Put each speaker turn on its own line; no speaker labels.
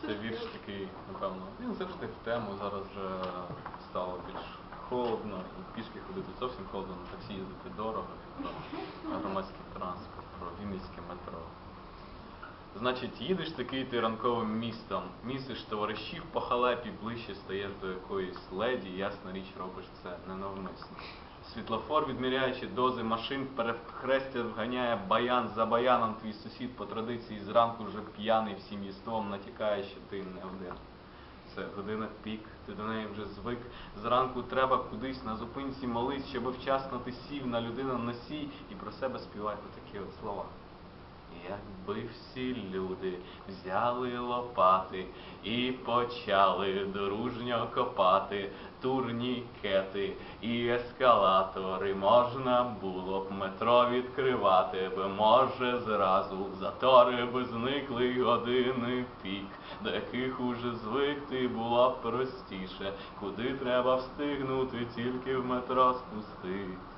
Це вірш такий, напевно, він завжди в тему, зараз вже стало більш холодно, і пішки ходити зовсім холодно, на таксі їздити дорого, про громадський транспорт, про Вінницьке метро. Значить, їдеш такий ти ранковим містом, місиш товаришів по халепі, ближче стаєш до якоїсь леді, ясна річ робиш це ненавмисно. Світлофор, відміряючи дози машин, перехрестя вганяє баян за баяном. Твій сусід по традиції зранку вже п'яний всім їством, натякає, що ти не один. Це година пік, ти до неї вже звик. Зранку треба кудись на зупинці молись, щоб вчасно ти сів на людину носій і про себе співай отакі от слова. Якби всі люди взяли лопати і почали дружньо копати турнікети і ескалатори, можна було б метро відкривати, би може зразу затори би зникли години пік, до яких уже звикти було б простіше, куди треба встигнути, тільки в метро спустити.